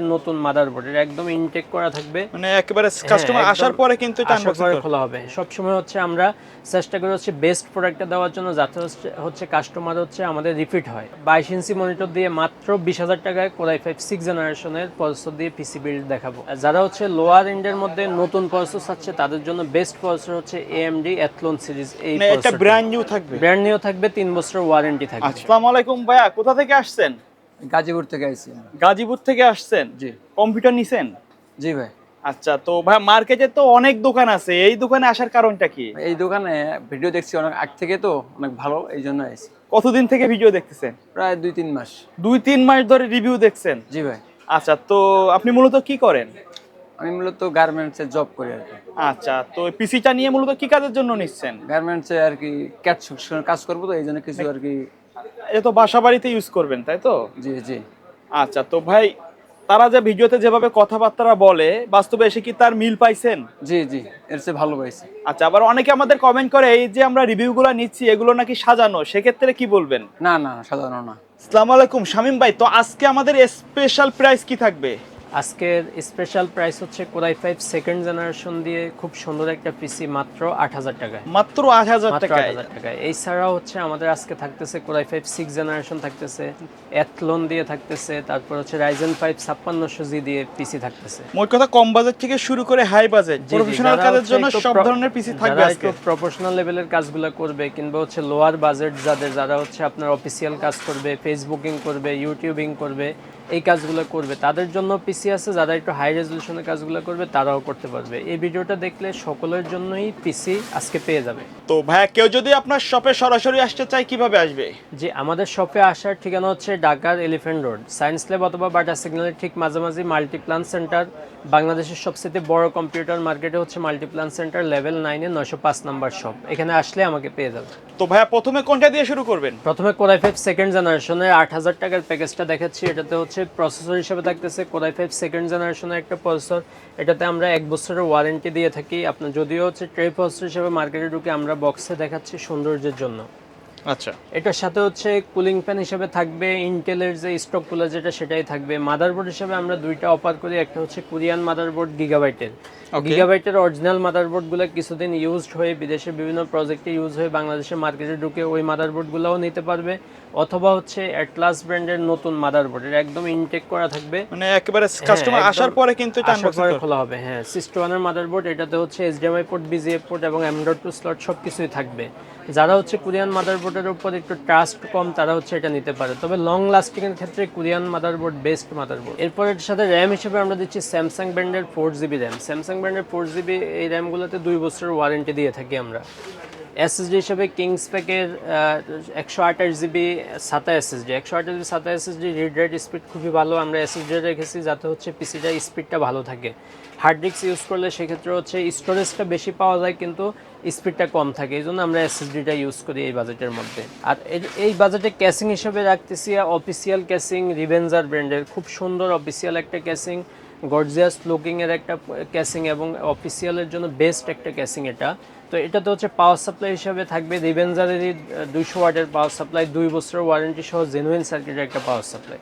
নতুন মাদারবোর্ড এটা একদম ইনটেক করা থাকবে। মানে একেবারে কাস্টমার আসার পরে কিন্তু এটা unboxing খোলা হবে। সবসময় হচ্ছে আমরা চেষ্টা করি হচ্ছে বেস্ট প্রোডাক্টটা দেওয়ার জন্য যাতে হচ্ছে- কাস্টমার হচ্ছে আমাদের রিপিট হয়। বাইশ ইঞ্চি মনিটর দিয়ে মাত্র বিশ হাজার টাকায় কোরাই ফাইভ সিক্স জেনারেশনের প্রসেসর দিয়ে পিসি বিল্ড দেখাবো। যারা হচ্ছে লোয়ার এন্ডের মধ্যে নতুন প্রসেসর চাচ্ছে তাদের জন্য বেস্ট প্রসেসর হচ্ছে এএমডি অ্যাথলন সিরিজ এই মানে এটা ব্র্যান্ড নিউ থাকবে। ব্র্যান্ড নিউ থাকবে তিন বছরের ওয়ারেন্টি থাকবে। আচ্ছা। আসসালামু আলাইকুম ভাইয়া কোথা থেকে আসছেন? গাজীপুর থেকে আইছি গাজীপুর থেকে আসছেন? জি। কম্পিউটার নিছেন? জি ভাই। আচ্ছা তো ভাই মার্কেটে তো অনেক দোকান আছে। এই দোকানে আসার কারণটা কি? এই দোকানে ভিডিও দেখছি অনেক আগ থেকে তো অনেক ভালো এই জন্য আইছি। কতদিন থেকে ভিডিও দেখতেছেন? প্রায় দুই তিন মাস। দুই তিন মাস ধরে রিভিউ দেখছেন? জি ভাই। আচ্ছা তো আপনি মূলত কি করেন? আমি মূলত গার্মেন্টসে জব করি আর কি। আচ্ছা তো পিসিটা নিয়ে মূলত কি কাজের জন্য নিচ্ছেন? গার্মেন্টসে আর কি ক্যাট কাজ করব তো এই জন্য কিছু আর কি এটা তো বাসা বাড়িতে ইউজ করবেন তাই তো? জি জি। আচ্ছা তো ভাই তারা যে ভিডিওতে যেভাবে কথাবার্তা বলে বাস্তবে এসে কি তার মিল পাইছেন? জি জি এর চেয়ে ভালো পাইছি। আচ্ছা আবার অনেকে আমাদের কমেন্ট করে এই যে আমরা রিভিউগুলো নিচ্ছি এগুলো নাকি সাজানো সেক্ষেত্রে কি বলবেন? না না সাজানো না। আসসালামু আলাইকুম শামিম ভাই তো আজকে আমাদের স্পেশাল প্রাইস কি থাকবে? আজকের স্পেশাল প্রাইস হচ্ছে core i five second generation দিয়ে খুব সুন্দর একটা পিসি মাত্র আট হাজার টাকায়। মাত্র আট হাজার আট টাকায়। এছাড়াও হচ্ছে আমাদের আজকে থাকতেছে core i five six generation থাকতেছে অ্যাথলন দিয়ে থাকতেছে তারপর হচ্ছে রাইজেন ফাইভ ছাপ্পান্নশো জি দিয়ে পিসি থাকতেছে। মোট কথা কম বাজেট থেকে শুরু করে হাই বাজেট প্রফেশনাল কাজের জন্য সব ধরনের পিসি থাকবে আজকে। প্রফেশনাল লেভেলের কাজগুলো করবে কিংবা হচ্ছে লোয়ার বাজেট যাদের যারা হচ্ছে আপনার অফিসিয়াল কাজ করবে ফেসবুকিং করবে ইউটিউবিং করবে এই কাজগুলো করবে। তাদের জন্য পিসি আছে যারা একটু হাই রেজলিউশনের কাজগুলো করবে তারাও করতে পারবে। এই ভিডিওটা দেখলে সকলের জন্যই পিসি আজকে পেয়ে যাবে। তো ভাইয়া কেউ যদি আপনার শপে সরাসরি আসতে চায় কীভাবে আসবে? যে আমাদের শপে আসার ঠিকানা হচ্ছে ঢাকার এলিফ্যান্ট রোড সায়েন্স ল্যাব অথবা বাটা সিগন্যালের ঠিক মাঝামাঝি মাল্টিপ্লান সেন্টার বাংলাদেশের সবচেয়ে বড় কম্পিউটার মার্কেটে হচ্ছে মাল্টিপ্লান সেন্টার লেভেল নাইনে নয়শো পাঁচ নাম্বার শপ এখানে আসলে আমাকে পেয়ে যাবে। তো ভাইয়া প্রথমে কোনটা দিয়ে শুরু করবেন? প্রথমে কোরাই ফাইভ সেকেন্ড জেনারেশনের আট হাজার টাকার প্যাকেজটা দেখাচ্ছি। এটাতে হচ্ছে প্রসেসর হিসেবে থাকতেছে কোদাই ফাইভ সেকেন্ড জেনারেশনের একটা প্রসেসর। এটাতে আমরা এক বছরের ওয়ারেন্টি দিয়ে থাকি। আপনার যদিও হচ্ছে ট্রে প্রসেসর হিসেবে মার্কেটে ঢুকে আমরা বক্সে দেখাচ্ছি সৌন্দর্যের জন্য। আচ্ছা। এটার সাথে হচ্ছে কুলিং ফ্যান হিসেবে থাকবে ইন্টেলের যে স্টক কুলার যেটা সেটাই থাকবে। মাদারবোর্ড হিসেবে আমরা দুইটা অফার করি একটা হচ্ছে কোরিয়ান মাদারবোর্ড গিগাবাইটের গিগাবাইটের অরিজিনাল মাদারবোর্ডগুলো কিছুদিন ইউজড হয়ে বিদেশের বিভিন্ন প্রজেক্টে ইউজ হয়ে বাংলাদেশের মার্কেটে ঢুকে ওই মাদারবোর্ডগুলোও নিতে পারবে অথবা হচ্ছে অ্যাটলাস ব্র্যান্ডের নতুন মাদারবোর্ড এটা একদম ইনটেক করা থাকবে। মানে একেবারে কাস্টমার আসার পরে কিন্তু এটা। খোলা হবে হ্যাঁ। সিস্টোয়ানের মাদারবোর্ড এটাতে হচ্ছে এইচডিএমআই পোর্ট বিজিএ পোর্ট এবং এমডট টু স্লট সব কিছুই থাকবে। যারা হচ্ছে কোরিয়ান মাদারবোর্ডের উপর একটু ট্রাস্ট কম, তারা হচ্ছে এটা নিতে পারে। তবে লং লাস্টিং এর ক্ষেত্রে কোরিয়ান মাদারবোর্ড বেস্ট মাদারবোর্ড এরপর এর সাথে র্যাম হিসেবে আমরা দিচ্ছি স্যামসাং ব্র্যান্ডের ফোর জিবি র্যাম স্যামসাং ব্র্যান্ডের ফোর জিবি এই র্যামগুলোতে দুই বছরের ওয়ারেন্টি দিয়ে থাকি আমরা। এসএসডি হিসেবে কিংস প্যাকের একশো আঠাশ জিবি সাতা এসএসডি একশো আঠাশ জিবি সাতা এসএসডি রিড রাইট স্পিড খুবই ভালো। আমরা এসএসডি রেখেছি যাতে হচ্ছে পিসিটা স্পিডটা ভালো থাকে। হার্ড ডিস্ক ইউজ করলে সেক্ষেত্রে হচ্ছে স্টোরেজটা বেশি পাওয়া যায়, কিন্তু স্পিডটা কম থাকে, এই জন্য আমরা এসএসডিটা ইউজ করি এই বাজেটের মধ্যে। আর এই- বাজেটে ক্যাসিং হিসেবে রাখতেছি অফিসিয়াল ক্যাসিং রিভেঞ্জার ব্র্যান্ডের খুব সুন্দর অফিসিয়াল একটা ক্যাসিং গর্জিয়াস লুকিং এর একটা ক্যাসিং এবং অফিসিয়ালের জন্য বেস্ট একটা ক্যাসিং এটা। তো এটাতে হচ্ছে পাওয়ার সাপ্লাই হিসাবে থাকবে রিভেঞ্জারেরই দুইশো ওয়াটের পাওয়ার সাপ্লাই দুই বছরের ওয়ারেন্টি সহ জেনুইন সার্কিটের একটা পাওয়ার সাপ্লাই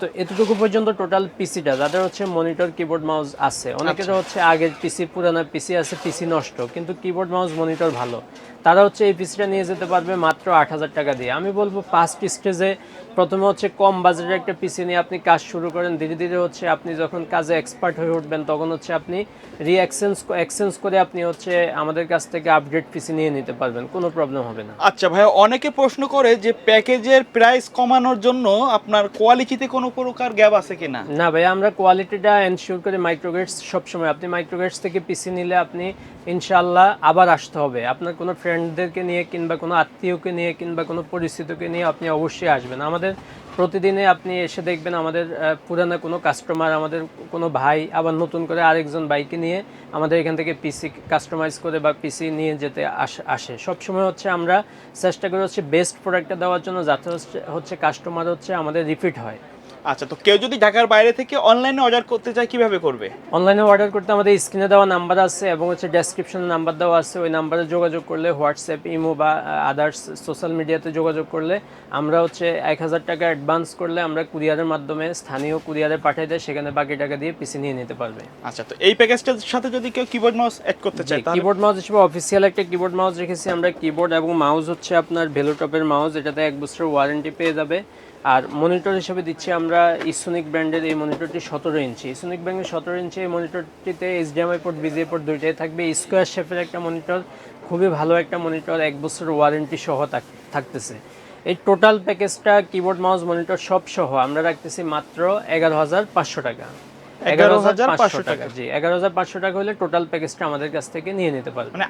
তো এতটুকু পর্যন্ত টোটাল পিসিটা যাদের হচ্ছে মনিটর কিবোর্ড মাউস আছে অনেকের হচ্ছে আগের পিসি পুরানা পিসি আছে পিসি নষ্ট কিন্তু কিবোর্ড মাউস মনিটর ভালো। তারা হচ্ছে এই পিসিটা নিয়ে যেতে পারবে মাত্র আট হাজার টাকা দিয়ে। আমি বলব ফার্স্ট স্টেজে প্রথমে হচ্ছে কম বাজেটের একটা পিসি নিয়ে আপনি কাজ শুরু করেন। ধীরে ধীরে হচ্ছে আপনি যখন কাজে এক্সপার্ট হয়ে উঠবেন তখন হচ্ছে আপনি রি এক্সচেঞ্জ এক্সচেঞ্জ করে আপনি হচ্ছে আমাদের কাছ থেকে আপডেট পিসি নিয়ে নিতে পারবেন। কোনো প্রবলেম হবে না। আচ্ছা ভাই অনেকে প্রশ্ন করে যে প্যাকেজের প্রাইস কমানোর জন্য আপনার কোয়ালিটিতে কোনো প্রকার গ্যাপ আছে কিনা? না ভাই আমরা কোয়ালিটিটা এনশিওর করি মাইক্রোগেটস সবসময়। আপনি মাইক্রোগেটস থেকে পিসি নিলে আপনি ইনশাল্লাহ আবার আসতে হবে। আপনার কোনো ফ্রেন্ডদেরকে নিয়ে কিংবা কোনো আত্মীয়কে নিয়ে কিংবা কোনো পরিচিতকে নিয়ে আপনি অবশ্যই আসবেন। আমাদের প্রতিদিনে আপনি এসে দেখবেন আমাদের পুরানো কোনো কাস্টমার আমাদের কোনো ভাই আবার নতুন করে আরেকজন বাইকে নিয়ে আমাদের এখান থেকে পিসি কাস্টমাইজ করে বা পিসি নিয়ে যেতে আস- সবসময় হচ্ছে আমরা চেষ্টা করি হচ্ছে বেস্ট প্রোডাক্টটা দেওয়ার জন্য যাতে হচ্ছে হচ্ছে কাস্টমার হচ্ছে আমাদের রিপিট হয়। আচ্ছা তো কেউ যদি ঢাকার বাইরে থেকে অনলাইনে অর্ডার করতে চায় কীভাবে করবে? অনলাইনে অর্ডার করতে আমাদের স্ক্রিনে দেওয়া নাম্বার আছে এবং হচ্ছে ডেসক্রিপশনে নাম্বার দেওয়া আছে। ওই নাম্বারে যোগাযোগ করলে হোয়াটসঅ্যাপ ইমো বা আদার্স সোশ্যাল মিডিয়াতে যোগাযোগ করলে আমরা হচ্ছে এক হাজার টাকা অ্যাডভান্স করলে আমরা কুরিয়ারের মাধ্যমে স্থানীয় কুরিয়ারে পাঠিয়ে দেয় সেখানে বাকি টাকা দিয়ে পিসি নিয়ে নিতে পারবে। আচ্ছা তো এই প্যাকেজটার সাথে যদি কেউ কিবোর্ড মাউস অ্যাড করতে চায় কিবোর্ড মাউস হিসেবে অফিসিয়াল একটা কিবোর্ড মাউস রেখেছি আমরা। কিবোর্ড এবং মাউস হচ্ছে আপনার ভেলোটপের মাউস এটাতে এক বছরের ওয়ারেন্টি পেয়ে যাবে। আর মনিটর হিসেবে দিচ্ছি আমরা ইসোনিক ব্র্যান্ডের এই মনিটরটি সতেরো ইঞ্চি। ইসোনিক ব্র্যান্ডের সতেরো ইঞ্চি এই মনিটরটিতে এইচডিএমআই পোর্ট বিজিএ পোর্ট দুইটাই থাকবে। স্কোয়ার শেপের একটা মনিটর খুবই ভালো একটা মনিটর এক বছর ওয়ারেন্টি সহ থাক- থাকতেছে। এই টোটাল প্যাকেজটা কিবোর্ড মাউস মনিটর সব সহ আমরা রাখতেছি মাত্র এগারো হাজার পাঁচশো টাকা। টাকা। জি টাকা হলে টোটাল প্যাকেজটা আমাদের কাছ থেকে নিয়ে নিতে পারবে। মানে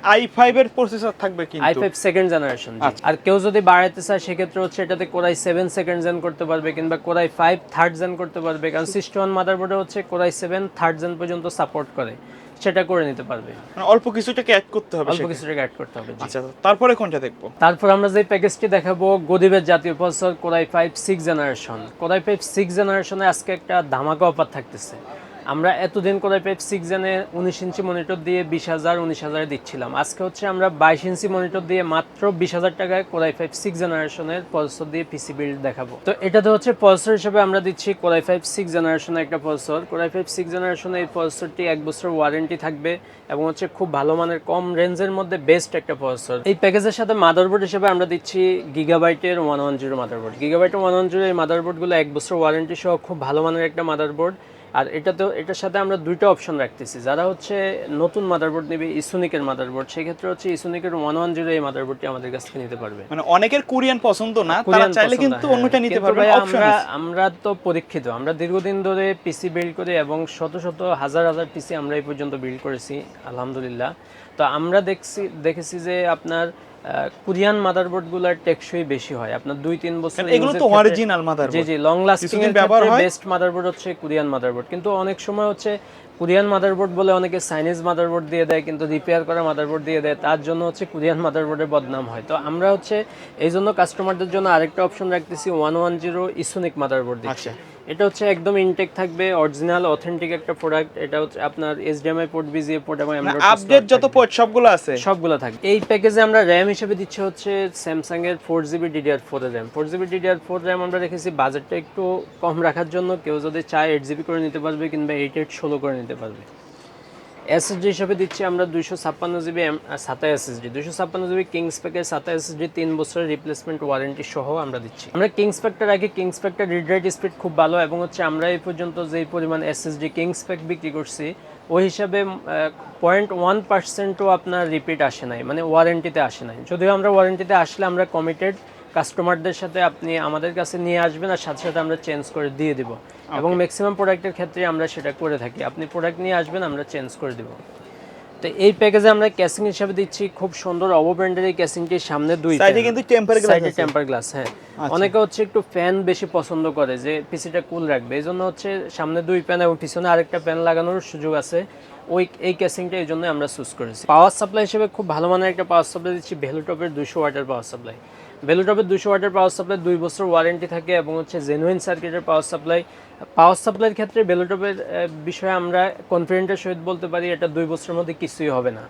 এর প্রসেসর থাকবে কিন্তু। সেকেন্ড জেনারেশন আর কেউ যদি বাড়াইতে চায় সেক্ষেত্রে হচ্ছে এটাতে কোরাই সেকেন্ড জেন করতে পারবে কিংবা কোরাই থার্ড জেন করতে পারবে। কারণ মাদারবোর্ডে হচ্ছে কোরাই থার্ড জেন পর্যন্ত সাপোর্ট করে। সেটা করে নিতে পারবে। মানে অল্প কিছুটাকে অ্যাড করতে হবে অল্প কিছুটাকে অ্যাড করতে হবে আচ্ছা তারপরে কোনটা দেখব? তারপর আমরা যে প্যাকেজটি দেখাবো গদিবের জাতীয় processor core i five six generation core i five six জেনারেশনে আজকে একটা ধামাকা অফার থাকতেছে। আমরা এতদিন কোরাই ফাইভ সিক্স জেনে উনিশ ইঞ্চি মনিটর দিয়ে বিশ হাজার, উনিশ হাজারে দিচ্ছিলাম। আজকে হচ্ছে আমরা বাইশ ইঞ্চি মনিটর দিয়ে মাত্র বিশ হাজার টাকায় কোরাই ফাইভ সিক্স জেনারেশনের প্রসেসর দিয়ে পিসি বিল্ড দেখাবো। তো এটাতে হচ্ছে প্রসেসর হিসেবে আমরা দিচ্ছি কোরাই ফাইভ সিক্স জেনারেশনের একটা প্রসেসর কোরাই ফাইভ সিক্স জেনারেশনের এই প্রসেসরটি এক বছর ওয়ারেন্টি থাকবে এবং হচ্ছে খুব ভালো মানের কম রেঞ্জের মধ্যে বেস্ট একটা প্রসেসর এই প্যাকেজের সাথে মাদারবোর্ড হিসেবে আমরা দিচ্ছি গিগাবাইটের ওয়ান ওয়ান জিরো মাদারবোর্ড গিগাবাইটের ওয়ান ওয়ান জিরো এই মাদারবোর্ডগুলো এক বছর ওয়ারেন্টি সহ খুব ভালো মানের একটা মাদারবোর্ড আর এটা তো এটার সাথে আমরা দুইটা অপশন রাখতেছি। যারা হচ্ছে নতুন মাদারবোর্ড নেবে ইসুনিকের মাদারবোর্ড সেক্ষেত্রে হচ্ছে ইসুনিকের ওয়ান ওয়ান জিরো এই মাদারবোর্ডটি আমাদের কাছ থেকে নিতে পারবে। মানে অনেকের কোরিয়ান পছন্দ না তারা কোরিয়ান চাইলে কিন্তু হ্যাঁ। অন্যটা নিতে পারবে আমরা আমরা তো পরীক্ষিত। আমরা দীর্ঘদিন ধরে পিসি বিল্ড করে এবং শত শত হাজার হাজার পিসি আমরা এই পর্যন্ত বিল্ড করেছি আলহামদুলিল্লাহ। তো আমরা দেখছি দেখেছি যে আপনার কোরিয়ান মাদারবোর্ডগুলার টেকসই বেশি হয়। আপনার দুই তিন বছর এগুলো তো original mother G G long lasting এর ব্যবহার হয়? বেস্ট মাদারবোর্ড হচ্ছে কোরিয়ান মাদারবোর্ড কিন্তু অনেক সময় হচ্ছে কোরিয়ান মাদারবোর্ড বলে অনেকে চাইনিজ মাদারবোর্ড দিয়ে দেয় কিন্তু রিপেয়ার করা মাদারবোর্ড দিয়ে দেয় তার জন্য হচ্ছে কোরিয়ান মাদারবোর্ডের বদনাম হয়। তো আমরা হচ্ছে এই জন্য কাস্টমারদের জন্য আরেকটা অপশন রাখতেছি one one zero Esonic motherboard দিচ্ছে। এটা হচ্ছে একদম ইনটেক থাকবে অরিজিনাল অথেন্টিক একটা প্রোডাক্ট এটা হচ্ছে আপনার এইচডিএমআই পোর্ট বিজিএ পোর্ট এবং অ্যান্ড্রয়েড আপডেট যত পোর্ট সবগুলো আছে? সবগুলো থাকে এই প্যাকেজে আমরা র্যাম হিসেবে দিচ্ছি হচ্ছে স্যামসাং এর four GB DDR four RAM four GB DDR four RAM আমরা রেখেছি বাজেটটা একটু কম রাখার জন্য। কেউ যদি চায় এইট জিবি করে নিতে পারবে কিংবা এইট এইট ষোলো করে নিতে পারবে। এসএসডি হিসেবে দিচ্ছি আমরা দুইশো ছাপ্পান্ন জিবি সাতাই এসএসডি দুইশো ছাপ্পান্ন জিবি কিংস প্যাকের সাতাই এসএসডি তিন বছরের রিপ্লেসমেন্ট ওয়ারেন্টি সহ আমরা দিচ্ছি। আমরা কিংস প্যাকটা রাখি কিংস প্যাকটা রিড স্পিড খুব ভালো এবং হচ্ছে আমরা এই পর্যন্ত যেই পরিমাণ এসএসডি কিংস প্যাক বিক্রি করছি, ওই হিসাবে পয়েন্ট ওয়ান পার্সেন্টও আপনার রিপিট আসে নাই মানে ওয়ারেন্টিতে আসে নাই। যদিও আমরা ওয়ারেন্টিতে আসলে আমরা কমিটেড কাস্টমারদের সাথে আপনি আমাদের কাছে নিয়ে আসবেন আর সাথে সাথে আমরা চেঞ্জ করে দিয়ে দিব। এবং ম্যাক্সিমাম প্রোডাক্টের ক্ষেত্রে আমরা সেটা করে থাকি। আপনি প্রোডাক্ট নিয়ে আসবেন আমরা চেঞ্জ করে দিব। তো এই প্যাকেজে আমরা ক্যাসিং হিসাবে দিচ্ছি। খুব সুন্দর অবো ব্র্যান্ডের এই ক্যাসিংটির সামনে দুই সাইডে কিন্তু টেম্পার গ্লাস সাইডে টেম্পার গ্লাস হ্যাঁ। অনেকে হচ্ছে একটু ফ্যান বেশি পছন্দ করে যে পিসিটা কুল রাখবে। এই জন্য হচ্ছে সামনে দুই প্যান এবং পিছনে আরেকটা প্যান লাগানোর সুযোগ আছে। ওই এই ক্যাসিংটা এই জন্য আমরা চুজ করেছি। পাওয়ার সাপ্লাই হিসেবে খুব ভালো মানের একটা পাওয়ার সাপ্লাই দিচ্ছি। ভ্যালুটপের দুশো ওয়াটের পাওয়ার সাপ্লাই ভ্যালুটপের দুশো ওয়াটের পাওয়ার সাপ্লাই দুই বছর ওয়ারেন্টি থাকে এবং হচ্ছে জেনুইন সার্কিটের পাওয়ার সাপ্লাই পাওয়ার সাপ্লাইয়ের ক্ষেত্রে ভ্যালুটপের বিষয়ে আমরা কনফিডেন্টের সহিত বলতে পারি, এটা দুই বছরের মধ্যে কিছুই হবে না।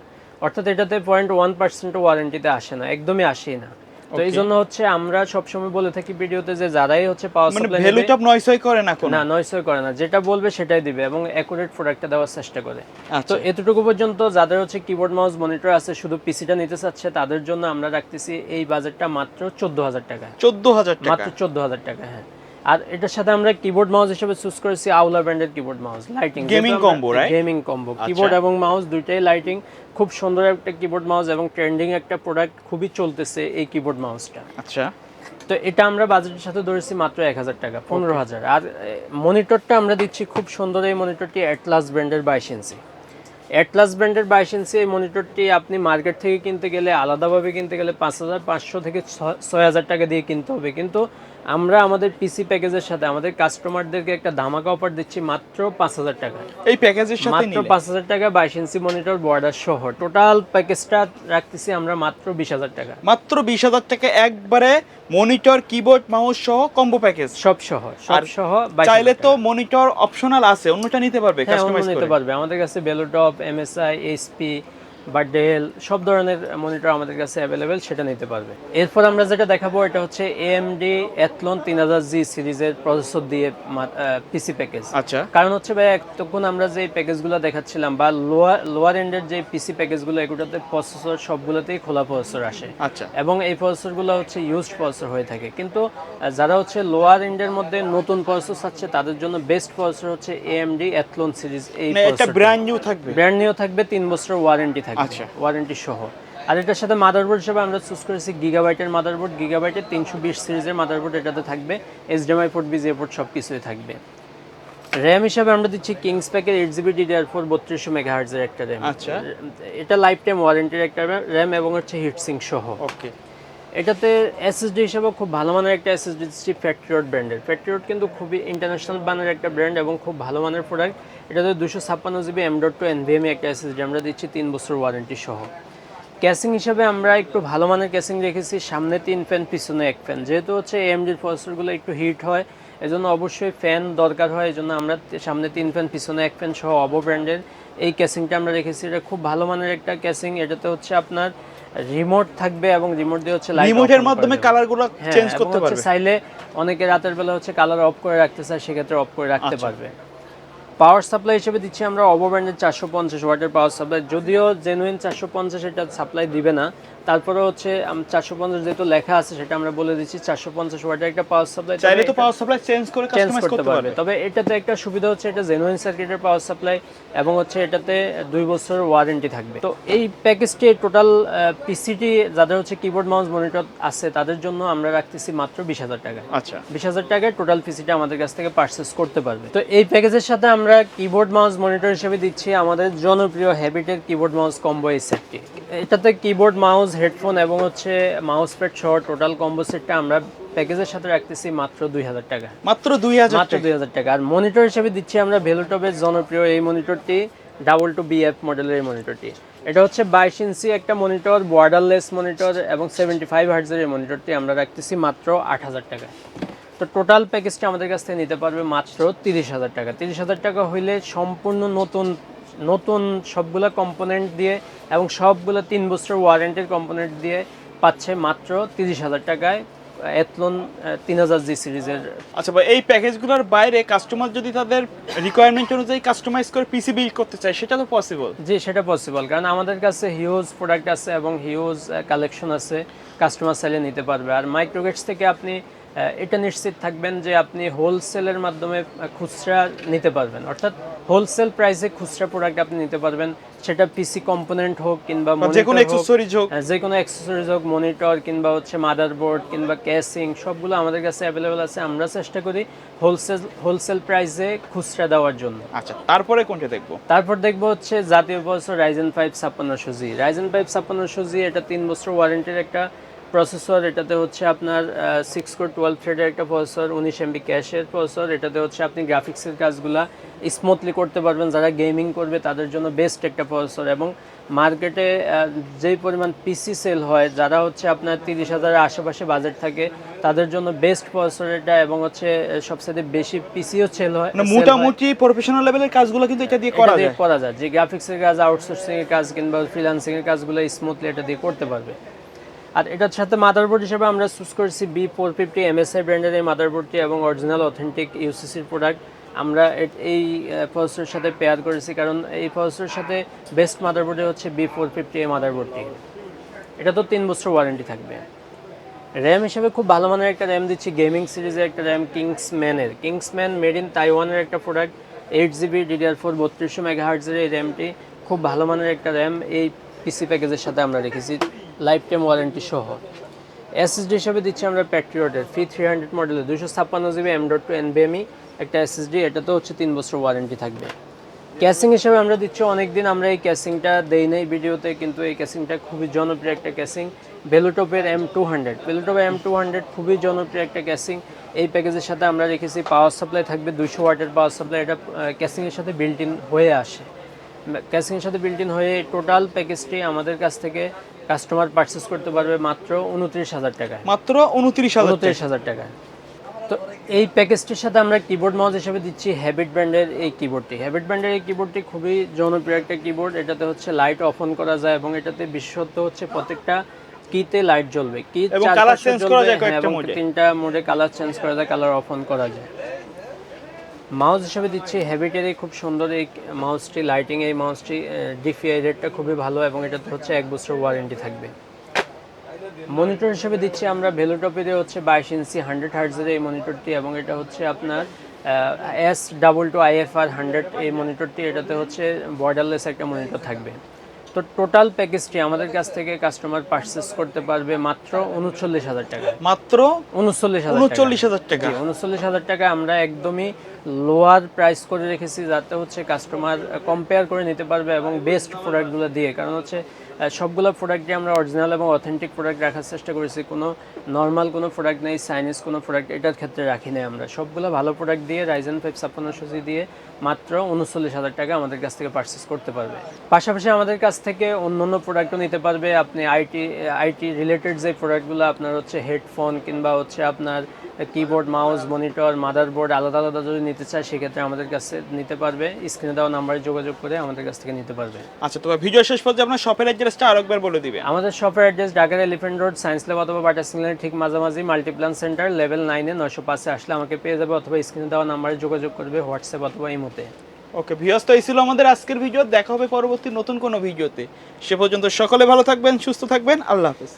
অর্থাৎ এটাতে পয়েন্ট ওয়ান পার্সেন্ট ওয়ারেন্টিতে আসে না, একদমই আসেই না। তো এই জন্য হচ্ছে আমরা সবসময় বলে থাকি ভিডিওতে যে যারাই হচ্ছে পাওয়ার মানে সাপ্লাই ভ্যালু টপ নয়সই করে না কোনো? না নয়সই করে না। যেটা বলবে সেটাই দিবে এবং অ্যাকুরেট প্রোডাক্টটা দেওয়ার চেষ্টা করে। তো আচ্ছা এতটুকু পর্যন্ত যাদের হচ্ছে কিবোর্ড মাউস মনিটর আছে শুধু পিসিটা নিতে চাচ্ছে তাদের জন্য আমরা রাখতেছি এই বাজেটটা মাত্র চোদ্দ হাজার টাকা। চোদ্দ হাজার মাত্র চোদ্দ হাজার টাকা হ্যাঁ। আর এটার সাথে আমরা কিবোর্ড মাউস হিসেবে চুজ করেছি আউলা ব্র্যান্ডের keyboard mouse lighting combo, right? আচ্ছা। গেমিং কম্বো কিবোর্ড এবং মাউস দুইটাই লাইটিং খুব সুন্দর একটা কিবোর্ড মাউস এবং ট্রেন্ডিং একটা প্রোডাক্ট খুবই চলতেছে এই কিবোর্ড মাউসটা আচ্ছা। তো এটা আমরা বাজেটের সাথে ধরেছি মাত্র এক হাজার টাকা পনেরো হাজার। আর মনিটরটা আমরা দিচ্ছি খুব সুন্দর এই মনিটরটি অ্যাটলাস ব্র্যান্ডের বাইশ ইঞ্চি। অ্যাটলাস ব্র্যান্ডের বাইশ ইঞ্চি এই মনিটরটি আপনি মার্কেট থেকে কিনতে গেলে আলাদাভাবে কিনতে গেলে পাঁচ হাজার পাঁচশো থেকে ছয় হাজার টাকা দিয়ে কিনতে হবে। কিন্তু আমরা আমাদের পিসি প্যাকেজের সাথে আমাদের কাস্টমারদেরকে একটা ধামাকা অফার দিচ্ছি মাত্র পাঁচ হাজার টাকা এই প্যাকেজের সাথে মাত্র পাঁচ হাজার টাকা বাইশ ইঞ্চি মনিটর বর্ডার সহ। টোটাল প্যাকেজটা রাখতেছি আমরা মাত্র বিশ হাজার টাকা মাত্র বিশ হাজার টাকা একবারে মনিটর কিবোর্ড মাউস সহ কম্বো প্যাকেজ সব সহ সব আর সহ চাইলে তো মনিটর অপশনাল আছে অন্যটা নিতে পারবে হ্যাঁ কাস্টমাইজ নিতে পারবে। আমাদের কাছে বেলোটপ এমএসআই এইচপি বা ডেল সব ধরনের মনিটর আমাদের কাছে অ্যাভেলেবেল সেটা নিতে পারবে। এরপর আমরা যেটা দেখাবো এটা হচ্ছে এএমডি এথলন তিন হাজার জি সিরিজের প্রসেসর দিয়ে পিসি প্যাকেজ আচ্ছা। কারণ হচ্ছে ভাই তখন আমরা যে প্যাকেজগুলো দেখাচ্ছিলাম বা লোয়ার লোয়ার এন্ডের যে পিসি প্যাকেজগুলো এগুলোতে প্রসেসর সবগুলোতেই খোলা প্রসেসর আসে। আচ্ছা। এবং এই প্রসেসরগুলো হচ্ছে ইউজড প্রসেসর হয়ে থাকে। কিন্তু যারা হচ্ছে লোয়ার এন্ডের মধ্যে নতুন প্রসেসর আছে তাদের জন্য বেস্ট প্রসেসর হচ্ছে এএমডি এথলন সিরিজ এই মানে ব্র্যান্ড নিউ থাকবে? ব্র্যান্ড নিউ থাকবে তিন বছর ওয়ারেন্টি থাকবে। আচ্ছা। ওয়ারেন্টি সহ। আর এটার সাথে মাদারবোর্ড হিসেবে আমরা চুজ করেছি গিগাবাইটের মাদারবোর্ড গিগাবাইটের তিনশো বিশ সিরিজের মাদারবোর্ড এটাতে থাকবে। এইচডিএমআই পোর্ট বিজিএ পোর্ট সব কিছুই থাকবে। র্যাম হিসাবে আমরা দিচ্ছি কিংস প্যাকের এইট জিবি ডিডিআর ফোর বত্রিশশো মেগাহার্জের একটা র্যাম আচ্ছা। এটা লাইফ টাইম ওয়ারেন্টির একটা র্যাম এবং হচ্ছে হিটসিং সহ। ওকে এটাতে এসএসডি হিসেবে খুব ভালো মানের একটা এসএসডি দিচ্ছি ফ্যাক্টরিওড ব্র্যান্ডের ফ্যাক্টরিওড কিন্তু খুবই ইন্টারন্যাশনাল মানের একটা ব্র্যান্ড এবং খুব ভালো মানের প্রোডাক্ট এটাতে দুশো ছাপ্পান্ন জিবি এম টু এনভিএমই একটা এসএসডি আমরা দিচ্ছি, তিন বছর ওয়ারেন্টি সহ। ক্যাসিং হিসাবে আমরা একটু ভালো মানের ক্যাসিং রেখেছি সামনে তিন ফ্যান পিছনে এক ফ্যান যেহেতু হচ্ছে এএমডির প্রসেসরগুলো একটু হিট হয়, এজন্য অবশ্যই ফ্যান দরকার হয়, এজন্য আমরা সামনে তিন ফ্যান পিছনে এক ফ্যান সহ অবো ব্র্যান্ডের এই ক্যাসিংটা আমরা রেখেছি। এটা খুব ভালো মানের একটা ক্যাসিং এটাতে হচ্ছে আপনার রিমোট থাকবে এবং রিমোট দিয়ে হচ্ছে লাইট রিমোটের মাধ্যমে কালারগুলো হ্যাঁ, চেঞ্জ করতে পারবে। চাইলে অনেকে রাতের বেলা হচ্ছে কালার অফ করে রাখতে চায় সেক্ষেত্রে অফ করে রাখতে পারবে। পাওয়ার সাপ্লাই হিসেবে দিচ্ছি আমরা অবো ব্র্যান্ডের চারশো পঞ্চাশ ওয়াটের পাওয়ার সাপ্লাই যদিও জেনুইন চারশো পঞ্চাশ এটা সাপ্লাই দিবে না তারপরে হচ্ছে চারশো পঞ্চাশ যেহেতু লেখা আছে সেটা আমরা বলে দিচ্ছি চারশো পঞ্চাশ ওয়াটের একটা পাওয়ার সাপ্লাই চাইলে তো পাওয়ার সাপ্লাই চেঞ্জ করে চেঞ্জ করতে পারবে। তবে এটাতে একটা সুবিধা হচ্ছে এটা জেনুইন সার্কিটের পাওয়ার সাপ্লাই এবং হচ্ছে এটাতে দুই বছর ওয়ারেন্টি থাকবে। তো এই প্যাকেজটি টোটাল পিসিটি যাদের হচ্ছে কিবোর্ড মাউস মনিটর আছে তাদের জন্য আমরা রাখতেছি মাত্র বিশ হাজার টাকা। আচ্ছা। বিশ হাজার টাকায় টোটাল পিসিটা আমাদের কাছ থেকে পারচেস করতে পারবে। তো এই প্যাকেজের সাথে আমরা কিবোর্ড মাউস মনিটর হিসেবে দিচ্ছি আমাদের জনপ্রিয় হ্যাবিটের কিবোর্ড মাউস কম্বো এই সেটটি এটাতে কিবোর্ড মাউস হেডফোন এবং হচ্ছে মাউস প্যাড সহ টোটাল কম্বো সেটটা আমরা প্যাকেজের সাথে রাখতেছি মাত্র দুই হাজার টাকা। মাত্র দুই হাজার মাত্র দুই হাজার টাকা। আর মনিটর হিসেবে দিচ্ছি আমরা ভেলোটপের জনপ্রিয় এই মনিটরটি ডাবল টু বিএফ মডেলের এই মনিটরটি এটা হচ্ছে বাইশ ইঞ্চি একটা মনিটর বর্ডারলেস মনিটর এবং সেভেন্টি ফাইভ হার্টজের এই মনিটরটি আমরা রাখতেছি মাত্র আট হাজার টাকা। তো টোটাল প্যাকেজটা আমাদের কাছ থেকে নিতে পারবে মাত্র তিরিশ হাজার টাকা। তিরিশ হাজার টাকা হইলে সম্পূর্ণ নতুন নতুন সবগুলো কম্পোনেন্ট দিয়ে এবং সবগুলো তিন বছর ওয়ারেন্টির কম্পোনেন্ট দিয়ে পাচ্ছে মাত্র তিরিশ হাজার টাকায় এথলন তিন হাজার জি সিরিজের। আচ্ছা ভাই এই প্যাকেজগুলোর বাইরে কাস্টমার যদি তাদের রিকোয়ারমেন্ট অনুযায়ী কাস্টমাইজ করে পিসি বিল্ড করতে চায় সেটা তো পসিবল জি সেটা পসিবল কারণ আমাদের কাছে হিউজ প্রোডাক্ট আছে এবং হিউজ কালেকশন আছে কাস্টমার চাইলে নিতে পারবে। আর মাইক্রোগেটস থেকে আপনি এটা নিশ্চিত থাকবেন যে আপনি হোলসেলের মাধ্যমে খুচরা নিতে পারবেন। অর্থাৎ হোলসেল প্রাইসে খুচরা প্রোডাক্ট আপনি নিতে পারবেন। সেটা পিসি কম্পোনেন্ট হোক কিংবা যে কোনো অ্যাক্সেসরিজ হোক হ্যাঁ, যে কোনো অ্যাক্সেসরিজ হোক মনিটর কিংবা হচ্ছে মাদারবোর্ড কিংবা ক্যাসিং সবগুলো আমাদের কাছে অ্যাভেলেবেল আছে। আমরা চেষ্টা করি হোলসেল হোলসেল প্রাইসে খুচরা দেওয়ার জন্য। আচ্ছা তারপরে কোনটা দেখব? তারপর দেখব হচ্ছে জাতীয় বছর রাইজেন ফাইভ ছাপ্পান্নশো জি রাইজেন ফাইভ ছাপ্পান্নশো জি এটা তিন বছর ওয়ারেন্টির একটা প্রসেসর এটাতে হচ্ছে আপনার সিক্স কোর টুয়েলভ থ্রেডের একটা প্রসেসর উনিশ এমবি ক্যাশের প্রসেসর এটাতে হচ্ছে আপনি গ্রাফিক্সের কাজগুলা স্মুথলি করতে পারবেন। যারা গেমিং করবে তাদের জন্য বেস্ট একটা প্রসেসর এবং মার্কেটে যেই পরিমাণ পিসি সেল হয় যারা হচ্ছে আপনার তিরিশ হাজারের আশেপাশে বাজেট থাকে তাদের জন্য বেস্ট প্রসেসর এটা এবং হচ্ছে সবচেয়ে বেশি পিসিও সেল হয় মানে। মোটামুটি প্রফেশনাল লেভেলের কাজগুলো কিন্তু এটা দিয়ে করা যায়। করা যায়। যে গ্রাফিক্সের কাজ আউটসোর্সিং এর কাজ কিংবা ফ্রিল্যান্সিং এর কাজগুলো স্মুথলি এটা দিয়ে করতে পারবে। আর এটার সাথে মাদারবোর্ড হিসেবে আমরা চুজ করেছি বি ফোর ফিফটি এমএসআই ব্র্যান্ডের এই মাদারবোর্ডটি এবং অরিজিনাল অথেন্টিক ইউসিসির প্রোডাক্ট আমরা এই প্রসেসরের সাথে পেয়ার করেছি কারণ এই প্রসেসরের সাথে বেস্ট মাদারবোর্ডে হচ্ছে বি ফোর ফিফটি এই মাদারবোর্ডটি এটা তো তিন বছর ওয়ারেন্টি থাকবে। র্যাম হিসেবে খুব ভালো মানের একটা র্যাম দিচ্ছি গেমিং সিরিজের একটা র্যাম কিংসম্যানের কিংসম্যান মেড ইন তাইওয়ানের একটা product eight GB DDR four বত্রিশশো মেগাহার্টজের এই র্যামটি খুব ভালো মানের একটা র্যাম এই পিসি প্যাকেজের সাথে আমরা রেখেছি। লাইফ টাইম ওয়ারেন্টি সহ এসএসডি হিসেবে দিচ্ছি আমরা প্যাট্রিয়টের ফি থ্রি হান্ড্রেড মডেলের দুশো ছাপ্পান্ন জিবি এম ডট টু এনবিএমই একটা এসএসডি এটা তো হচ্ছে তিন বছর ওয়ারেন্টি থাকবে। ক্যাসিং হিসেবে আমরা দিচ্ছি, অনেকদিন আমরা এই ক্যাসিংটা দেই নাই ভিডিওতে, কিন্তু এই ক্যাসিংটা খুবই জনপ্রিয় একটা ক্যাসিং ভেলুটপের এম টু হান্ড্রেড ভেলুটপের এম টু হান্ড্রেড খুবই জনপ্রিয় একটা ক্যাসিং এই প্যাকেজের সাথে আমরা রেখেছি পাওয়ার সাপ্লাই থাকবে দুশো ওয়াটের পাওয়ার সাপ্লাই এটা ক্যাসিংয়ের সাথে বিল্ট ইন হয়ে আসে। ক্যাসিংয়ের সাথে বিল্ট ইন হয়ে টোটাল প্যাকেজটি আমাদের কাছ থেকে কাস্টমার পারচেস করতে পারবে মাত্র উনত্রিশ হাজার টাকায়। মাত্র উনত্রিশ উনত্রিশ হাজার টাকা তো এই প্যাকেজটির সাথে আমরা কিবোর্ড মাউস হিসেবে দিচ্ছি হ্যাবিট ব্র্যান্ডের এই কিবোর্ডটি হ্যাবিট ব্র্যান্ডের এই কিবোর্ডটি খুবই জনপ্রিয় একটা কিবোর্ড এটাতে হচ্ছে লাইট অফ অন করা যায় এবং এটাতে বিশেষত্ব হচ্ছে প্রত্যেকটা কিতে লাইট জ্বলবে। কি পাশে করা যায় এবং তিনটা মোডে কালার চেঞ্জ করা যায় কালার অফ অন করা যায়। মাউস হিসেবে দিচ্ছি। হ্যাবিটের এই খুব সুন্দর এই মাউসটি লাইটিং এই মাউসটি ডিফিআই রেটটা খুবই ভালো এবং এটাতে হচ্ছে এক বছর ওয়ারেন্টি থাকবে। মনিটর হিসেবে দিচ্ছি আমরা ভেলোটপের হচ্ছে বাইশ ইঞ্চি হান্ড্রেড হার্টজের এই মনিটরটি এবং এটা হচ্ছে আপনার S double two IFR hundred এই মনিটরটি এটাতে হচ্ছে বর্ডারলেস একটা মনিটর থাকবে। তো টোটাল প্যাকেজটি আমাদের কাছ থেকে কাস্টমার পারচেস করতে পারবে মাত্র উনচল্লিশ হাজার টাকা। মাত্র উনচল্লিশ হাজার উনচল্লিশ হাজার টাকা। উনচল্লিশ হাজার টাকা আমরা একদমই লোয়ার প্রাইস করে রেখেছি, যাতে হচ্ছে কাস্টমার কম্পেয়ার করে নিতে পারবে এবং বেস্ট প্রোডাক্টগুলো দিয়ে। কারণ হচ্ছে সবগুলো প্রোডাক্টই আমরা অরিজিনাল এবং অথেন্টিক প্রোডাক্ট রাখার চেষ্টা করেছি। কোনো নর্মাল কোনো প্রোডাক্ট নেই চাইনিজ কোনো প্রোডাক্ট এটার ক্ষেত্রে রাখি নাই আমরা। সবগুলো ভালো প্রোডাক্ট দিয়ে রাইজেন ফাইভ ছাপ্পান্ন সুজি দিয়ে মাত্র উনচল্লিশ হাজার টাকা আমাদের কাছ থেকে পারচেস করতে পারবে। পাশাপাশি আমাদের কাছ থেকে অন্য অন্য প্রোডাক্টও নিতে পারবে। আপনি আইটি আইটি রিলেটেড যে প্রোডাক্টগুলো আপনার হচ্ছে হেডফোন কিংবা হচ্ছে আপনার কিবোর্ড মাউস মনিটর মাদারবোর্ড আলাদা আলাদা যদি নিতে চায় সেক্ষেত্রে আমাদের কাছে নিতে পারবে। স্ক্রিনে দেওয়া নাম্বারে যোগাযোগ করে আমাদের কাছ থেকে নিতে পারবে। আচ্ছা তবে ভিডিও শেষ পর্যন্ত আপনার শপের অ্যাড্রেসটা আরেকবার বলে দিবে আমাদের শপের অ্যাড্রেস ঢাকার এলিফেন্ট রোড সায়েন্স ল্যাব অথবা বাটার সিগন্যালের ঠিক মাঝামাঝি মাল্টিপ্লান সেন্টার লেভেল নাইনে নশো পাঁচে আসলে আমাকে পেয়ে যাবে অথবা স্ক্রিনে দেওয়া নাম্বারে যোগাযোগ করবে হোয়াটসঅ্যাপ অথবা এই ইমোতে ওকে ভিউয়ার্স তো এই ছিল আমাদের আজকের ভিডিও দেখা হবে পরবর্তী নতুন কোনো ভিডিওতে সে পর্যন্ত সকলে ভালো থাকবেন সুস্থ থাকবেন। আল্লাহ হাফেজ।